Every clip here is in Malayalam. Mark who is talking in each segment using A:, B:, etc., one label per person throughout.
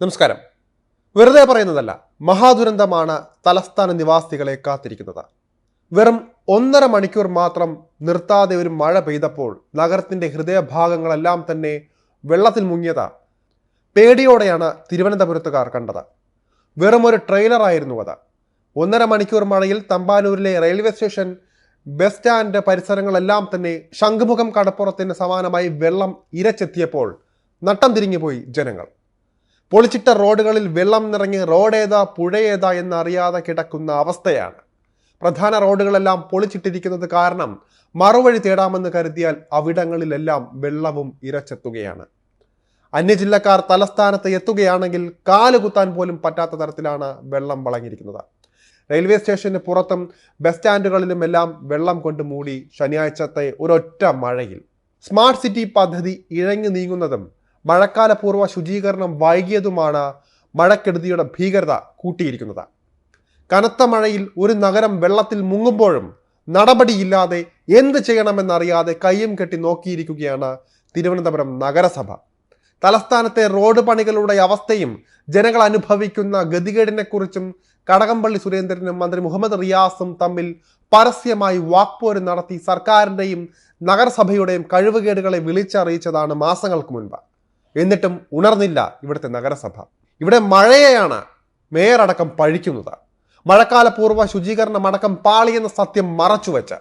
A: നമസ്കാരം. വെറുതെ പറയുന്നതല്ല മഹാദുരന്തമാണ് തലസ്ഥാന നിവാസികളെ കാത്തിരിക്കുന്നത്. വെറും ഒന്നര മണിക്കൂർ മാത്രം നിർത്താതെ ഒരു മഴ പെയ്തപ്പോൾ നഗരത്തിന്റെ ഹൃദയഭാഗങ്ങളെല്ലാം തന്നെ വെള്ളത്തിൽ മുങ്ങിയത. പേടിയോടെയാണ് തിരുവനന്തപുരത്തുകാർ കണ്ടത്. വെറും ഒരു ട്രെയിലറായിരുന്നു അത്. ഒന്നര മണിക്കൂർ മഴയിൽ തമ്പാനൂരിലെ റെയിൽവേ സ്റ്റേഷൻ ബസ് സ്റ്റാൻഡ് പരിസരങ്ങളെല്ലാം തന്നെ ശംഖുമുഖം കടപ്പുറത്തിന് സമാനമായി വെള്ളം ഇരച്ചെത്തിയപ്പോൾ നട്ടം തിരിഞ്ഞുപോയി ജനങ്ങൾ. പൊളിച്ചിട്ട റോഡുകളിൽ വെള്ളം നിറഞ്ഞ് റോഡേതാ പുഴയേതാ എന്നറിയാതെ കിടക്കുന്ന അവസ്ഥയാണ്. പ്രധാന റോഡുകളെല്ലാം പൊളിച്ചിട്ടിരിക്കുന്നത് കാരണം മറുവഴി തേടാമെന്ന് കരുതിയാൽ അവിടങ്ങളിലെല്ലാം വെള്ളവും ഇരച്ചെത്തുകയാണ്. അന്യജില്ലക്കാർ തലസ്ഥാനത്ത് എത്തുകയാണെങ്കിൽ കാലുകുത്താൻ പോലും പറ്റാത്ത തരത്തിലാണ് വെള്ളം വളഞ്ഞിരിക്കുന്നത്. റെയിൽവേ സ്റ്റേഷന് പുറത്തും ബസ് സ്റ്റാൻഡുകളിലും എല്ലാം വെള്ളം കൊണ്ട് മൂടി ശനിയാഴ്ചത്തെ ഒരൊറ്റ മഴയിൽ. സ്മാർട്ട് സിറ്റി പദ്ധതി ഇഴഞ്ഞു നീങ്ങുന്നതും മഴക്കാലപൂർവ ശുചീകരണം വൈകിയതുമാണ് മഴക്കെടുതിയുടെ ഭീകരത കൂട്ടിയിരിക്കുന്നത്. കനത്ത മഴയിൽ ഒരു നഗരം വെള്ളത്തിൽ മുങ്ങുമ്പോഴും നടപടിയില്ലാതെ എന്ത് ചെയ്യണമെന്നറിയാതെ കയ്യും കെട്ടി നോക്കിയിരിക്കുകയാണ് തിരുവനന്തപുരം നഗരസഭ. തലസ്ഥാനത്തെ റോഡ് പണികളുടെ അവസ്ഥയും ജനങ്ങൾ അനുഭവിക്കുന്ന ഗതികേടിനെക്കുറിച്ചും കടകംപള്ളി സുരേന്ദ്രനും മന്ത്രി മുഹമ്മദ് റിയാസും തമ്മിൽ പരസ്യമായി വാക്പോര് നടത്തി സർക്കാരിന്റെയും നഗരസഭയുടെയും കഴിവുകേടുകളെ വിളിച്ചറിയിച്ചതാണ് മാസങ്ങൾക്ക് മുൻപ്. എന്നിട്ടും ഉണർന്നില്ല ഇവിടുത്തെ നഗരസഭ. ഇവിടെ മഴയെയാണ് മേയർ അടക്കം പഴിക്കുന്നത്. മഴക്കാലപൂർവ ശുചീകരണം അടക്കം പാളിയെന്ന സത്യം മറച്ചുവെച്ച്.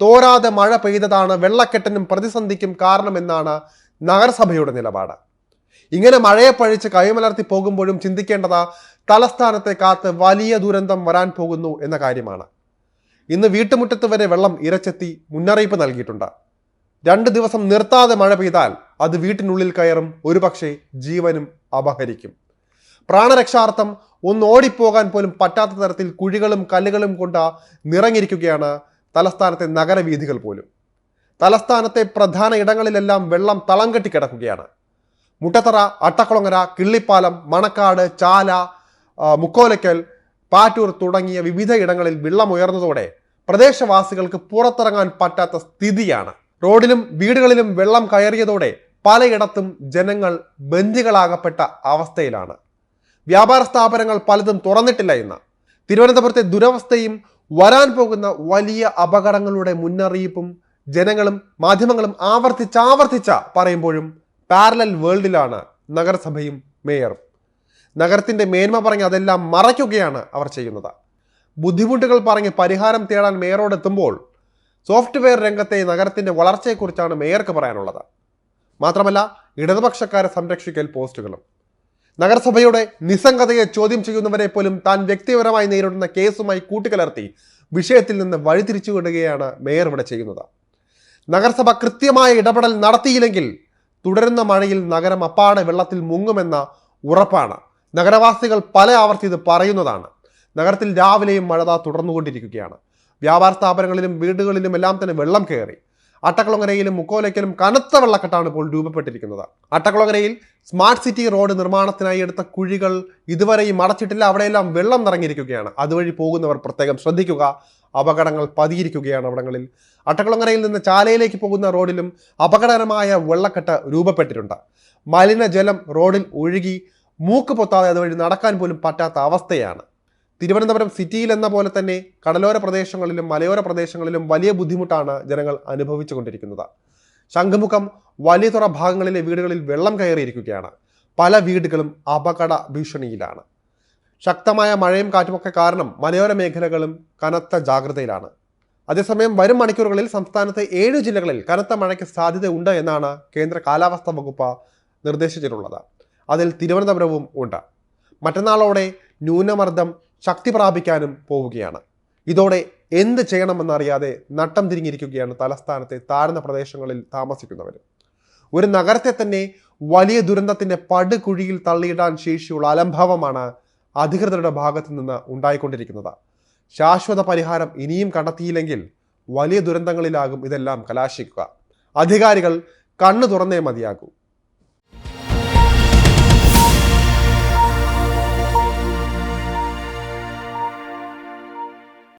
A: തോരാതെ മഴ പെയ്തതാണ് വെള്ളക്കെട്ടിനും പ്രതിസന്ധിക്കും കാരണമെന്നാണ് നഗരസഭയുടെ നിലപാട്. ഇങ്ങനെ മഴയെ പഴിച്ച് കൈമലർത്തി പോകുമ്പോഴും ചിന്തിക്കേണ്ടത് തലസ്ഥാനത്തെ കാത്ത് വലിയ ദുരന്തം വരാൻ പോകുന്നു എന്ന കാര്യമാണ്. ഇന്ന് വീട്ടുമുറ്റത്ത് വരെ വെള്ളം ഇരച്ചെത്തി മുന്നറിയിപ്പ് നൽകിയിട്ടുണ്ട്. രണ്ട് ദിവസം നിർത്താതെ മഴ പെയ്താൽ അത് വീട്ടിനുള്ളിൽ കയറും. ഒരുപക്ഷെ ജീവനും അപഹരിക്കും. പ്രാണരക്ഷാർത്ഥം ഒന്ന് ഓടിപ്പോകാൻ പോലും പറ്റാത്ത തരത്തിൽ കുഴികളും കല്ലുകളും കൊണ്ട് നിറഞ്ഞിരിക്കുകയാണ് തലസ്ഥാനത്തെ നഗരവീഥികൾ പോലും. തലസ്ഥാനത്തെ പ്രധാന ഇടങ്ങളിലെല്ലാം വെള്ളം തളം കെട്ടി കിടക്കുകയാണ്. മുട്ടത്തറ അട്ടക്കുളങ്ങര കിള്ളിപ്പാലം മണക്കാട് ചാല മുക്കോലയ്ക്കൽ പാറ്റൂർ തുടങ്ങിയ വിവിധ ഇടങ്ങളിൽ വെള്ളം ഉയർന്നതോടെ പ്രദേശവാസികൾക്ക് പുറത്തിറങ്ങാൻ പറ്റാത്ത സ്ഥിതിയാണ്. റോഡിലും വീടുകളിലും വെള്ളം കയറിയതോടെ പലയിടത്തും ജനങ്ങൾ ബന്ദികളാകപ്പെട്ട അവസ്ഥയിലാണ്. വ്യാപാര സ്ഥാപനങ്ങൾ പലതും തുറന്നിട്ടില്ല ഇന്ന്. തിരുവനന്തപുരത്തെ ദുരവസ്ഥയും വരാൻ പോകുന്ന വലിയ അപകടങ്ങളുടെ മുന്നറിയിപ്പും ജനങ്ങളും മാധ്യമങ്ങളും ആവർത്തിച്ചാവർത്തിച്ച പറയുമ്പോഴും പാരലൽ വേൾഡിലാണ് നഗരസഭയും മേയറും. നഗരത്തിന്റെ മേന്മ പറഞ്ഞ് അതെല്ലാം മറയ്ക്കുകയാണ് അവർ ചെയ്യുന്നത്. ബുദ്ധിമുട്ടുകൾ പറഞ്ഞ് പരിഹാരം തേടാൻ മേയറോട് എത്തുമ്പോൾ സോഫ്റ്റ്വെയർ രംഗത്തെ നഗരത്തിന്റെ വളർച്ചയെക്കുറിച്ചാണ് മേയർക്ക് പറയാനുള്ളത്. മാത്രമല്ല ഇടതുപക്ഷക്കാരെ സംരക്ഷിക്കൽ പോസ്റ്റുകളും. നഗരസഭയുടെ നിസ്സംഗതയെ ചോദ്യം ചെയ്യുന്നവരെ പോലും താൻ വ്യക്തിപരമായി നേരിടുന്ന കേസുമായി കൂട്ടിക്കലർത്തി വിഷയത്തിൽ നിന്ന് വഴിതിരിച്ചു വിടുകയാണ് മേയർ ഇവിടെ ചെയ്യുന്നത്. നഗരസഭ കൃത്യമായ ഇടപെടൽ നടത്തിയില്ലെങ്കിൽ തുടരുന്ന മഴയിൽ നഗരം അപ്പാടെ വെള്ളത്തിൽ മുങ്ങുമെന്ന ഉറപ്പാണ്. നഗരവാസികൾ പല ആവർത്തി ഇത് പറയുന്നതാണ്. നഗരത്തിൽ രാവിലെയും മഴ തുടർന്നുകൊണ്ടിരിക്കുകയാണ്. വ്യാപാര സ്ഥാപനങ്ങളിലും വീടുകളിലും എല്ലാം തന്നെ വെള്ളം കയറി. അട്ടക്കുളങ്ങരയിലും മുക്കോലയ്ക്കലും കനത്ത വെള്ളക്കെട്ടാണ് ഇപ്പോൾ രൂപപ്പെട്ടിരിക്കുന്നത്. അട്ടക്കുളങ്ങരയിൽ സ്മാർട്ട് സിറ്റി റോഡ് നിർമ്മാണത്തിനായി എടുത്ത കുഴികൾ ഇതുവരെയും അടച്ചിട്ടില്ല. അവിടെയെല്ലാം വെള്ളം നിറഞ്ഞിരിക്കുകയാണ്. അതുവഴി പോകുന്നവർ പ്രത്യേകം ശ്രദ്ധിക്കുക. അപകടങ്ങൾ പതിയിരിക്കുകയാണ് അവിടങ്ങളിൽ. അട്ടക്കുളങ്ങരയിൽ നിന്ന് ചാലയിലേക്ക് പോകുന്ന റോഡിലും അപകടകരമായ വെള്ളക്കെട്ട് രൂപപ്പെട്ടിട്ടുണ്ട്. മലിനജലം റോഡിൽ ഒഴുകി മൂക്ക് പൊത്താതെ അതുവഴി നടക്കാൻ പോലും പറ്റാത്ത അവസ്ഥയാണ്. തിരുവനന്തപുരം സിറ്റിയിൽ എന്ന പോലെ തന്നെ കടലോര പ്രദേശങ്ങളിലും മലയോര പ്രദേശങ്ങളിലും വലിയ ബുദ്ധിമുട്ടാണ് ജനങ്ങൾ അനുഭവിച്ചുകൊണ്ടിരിക്കുന്നത്. ശംഖുമുഖം വലിയ തുറ ഭാഗങ്ങളിലെ വീടുകളിൽ വെള്ളം കയറിയിരിക്കുകയാണ്. പല വീടുകളും അപകട ഭീഷണിയിലാണ്. ശക്തമായ മഴയും കാറ്റുമൊക്കെ കാരണം മലയോര മേഖലകളും കനത്ത ജാഗ്രതയിലാണ്. അതേസമയം വരും മണിക്കൂറുകളിൽ സംസ്ഥാനത്തെ ഏഴ് ജില്ലകളിൽ കനത്ത മഴയ്ക്ക് സാധ്യതയുണ്ട് എന്നാണ് കേന്ദ്ര കാലാവസ്ഥാ വകുപ്പ് നിർദ്ദേശിച്ചിട്ടുള്ളത്. അതിൽ തിരുവനന്തപുരവും ഉണ്ട്. മറ്റന്നാളോടെ ന്യൂനമർദ്ദം ശക്തി പ്രാപിക്കാനും പോവുകയാണ്. ഇതോടെ എന്ത് ചെയ്യണമെന്നറിയാതെ നട്ടം തിരിഞ്ഞിരിക്കുകയാണ് തലസ്ഥാനത്തെ താഴ്ന്ന പ്രദേശങ്ങളിൽ താമസിക്കുന്നവർ ഒരു നഗരത്തെ തന്നെ വലിയ ദുരന്തത്തിന്റെ പടുകുഴിയിൽ തള്ളിയിടാൻ ശേഷിയുള്ള അലംഭാവമാണ് അധികൃതരുടെ ഭാഗത്തു നിന്ന് ഉണ്ടായിക്കൊണ്ടിരിക്കുന്നത്. ശാശ്വത പരിഹാരം ഇനിയും കണ്ടെത്തിയില്ലെങ്കിൽ വലിയ ദുരന്തങ്ങളിലാകും ഇതെല്ലാം കലാശിക്കുക. അധികാരികൾ കണ്ണു തുറന്നേ മതിയാകൂ.